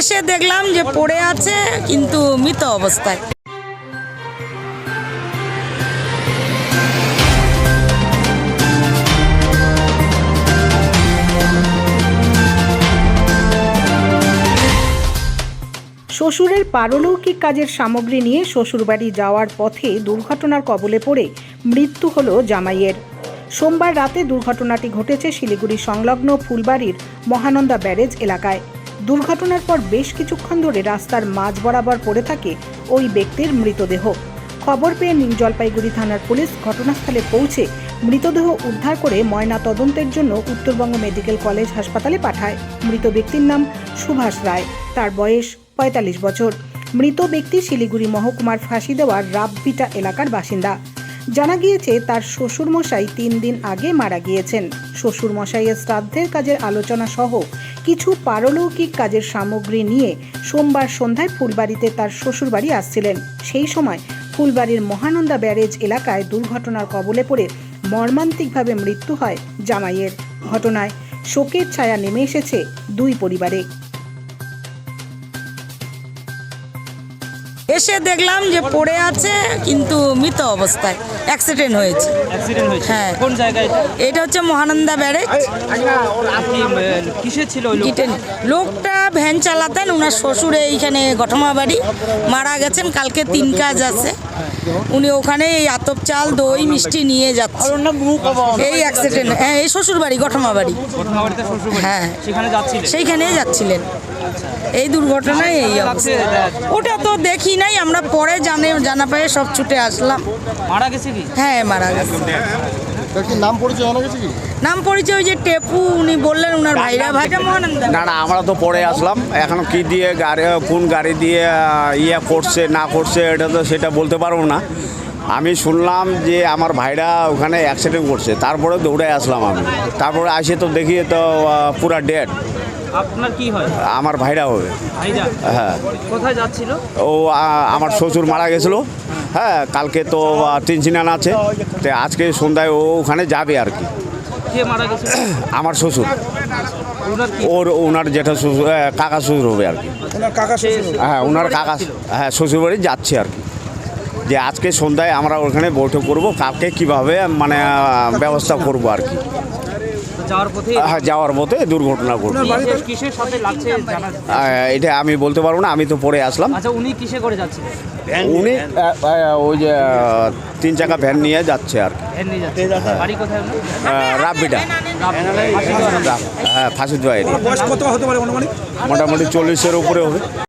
এসে দেখলাম যে পড়ে আছে, কিন্তু মৃত অবস্থায়। শ্বশুরের পারলৌকিক কাজের সামগ্রী নিয়ে শ্বশুরবাড়ি যাওয়ার পথে দুর্ঘটনার কবলে পড়ে মৃত্যু হল জামাইয়ের। সোমবার রাতে দুর্ঘটনাটি ঘটেছে শিলিগুড়ি সংলগ্ন ফুলবাড়ির মহানন্দা ব্যারেজ এলাকায়। দুর্ঘটনার পর বেশ কিছুক্ষণ ধরে রাস্তার মাঝ বরাবর পড়ে থাকে ওই ব্যক্তির মৃতদেহ। খবর পেয়ে নিউ জলপাইগুড়ি থানার পুলিশ ঘটনাস্থলে পৌঁছে মৃতদেহ উদ্ধার করে ময়না তদন্তের জন্য উত্তরবঙ্গ মেডিকেল কলেজ হাসপাতালে পাঠায়। মৃত ব্যক্তির নাম সুভাষ রায়। তার বয়স পঁয়তাল্লিশ বছর। মৃত ব্যক্তি শিলিগুড়ি মহকুমার ফাঁসি দেওয়ার রাবভিটা এলাকার বাসিন্দা। জানা গিয়েছে, তার শ্বশুরমশাই তিন দিন আগে মারা গিয়েছেন। শ্বশুরমশাইয়ের শ্রাদ্ধের কাজের আলোচনা সহ কিছু পারলৌকিক কাজের সামগ্রী নিয়ে সোমবার সন্ধ্যায় ফুলবাড়িতে তার শ্বশুরবাড়ি আসছিলেন। সেই সময় ফুলবাড়ির মহানন্দা ব্যারেজ এলাকায় দুর্ঘটনার কবলে পড়ে মর্মান্তিকভাবে মৃত্যু হয় জামাইয়ের। ঘটনায় শোকের ছায়া নেমে এসেছে দুই পরিবারে। এসে দেখলাম যে পড়ে আছে কিন্তু মৃত অবস্থায় অ্যাক্সিডেন্ট হয়েছে। হ্যাঁ। কোন জায়গায়? এটা? হচ্ছে মহানন্দা ব্যারেজ। ছিল লোকটা? ভ্যান চালাতেন ওনার শ্বশুর এইখানে ঘটমা বাড়ি মারা গেছেন কালকে তিন কাজ আছে। উনি ওখানে এই আতপ চাল দই মিষ্টি নিয়ে যাচ্ছে। এই অ্যাক্সিডেন্ট হ্যাঁ এই শ্বশুর বাড়ি ঘটমা বাড়ি হ্যাঁ। সেইখানে যাচ্ছিলেন? এই দুর্ঘটনায় এই অবস্থা। ওটা তো দেখি নাই আমরা পরে জানে জানা পায়ে সব ছুটে আসলাম। মারা গেছে কি? হ্যাঁ মারা গেছে। তার কি নাম পরিচয় জানা গেছে কি? নাম পরিচয় ওই যে টেপু উনি বললেন উনার ভাইরা ভাইটা মহানন্দা। না না আমরা তো পরে আসলাম। এখন কি দিয়ে গাড়ি কোন গাড়ি দিয়ে ইয়ে করছে না করছে এটা তো সেটা বলতে পারব না। আমি শুনলাম যে আমার ভাইরা ওখানে অ্যাক্সিডেন্ট করছে তারপরে দৌড়ে আসলাম আমি। তারপরে আসে তো দেখি তো পুরা ডেড আপনার কি হয়? আমার ভাইরা হবে। হ্যাঁ। কোথায় যাচ্ছিল? ও আমার শ্বশুর মারা গেছিল। হ্যাঁ কালকে তো তিন চিনান আছে। তো আজকে সন্ধ্যায় ও ওখানে যাবে আর কি। আমার শ্বশুর। ওর ওনার যেটা শ্বশুর কাকা শ্বশুর হবে আর কি। হ্যাঁ ওনার কাকা হ্যাঁ শ্বশুর বাড়ি যাচ্ছে আর কি। যে আজকে সন্ধ্যায় আমরা ওখানে বৈঠক করব কাকে কীভাবে মানে ব্যবস্থা করব আর কি। যাওয়ার পথে হ্যাঁ যাওয়ার দুর্ঘটনা কিসের- সাথে লাগছে এটা আমি বলতে পারব না আমি তো পরে আসলাম। আচ্ছা উনি কিসে করে ওই যে তিন চাকা ভ্যান নিয়ে যাচ্ছে আর কি? আহ, রাব্বিটা। হ্যাঁ ফাঁসি দোয়া এরিয়া বয়স কত হতে পারে অনুমানিক? মোটামুটি চল্লিশের উপরে হবে।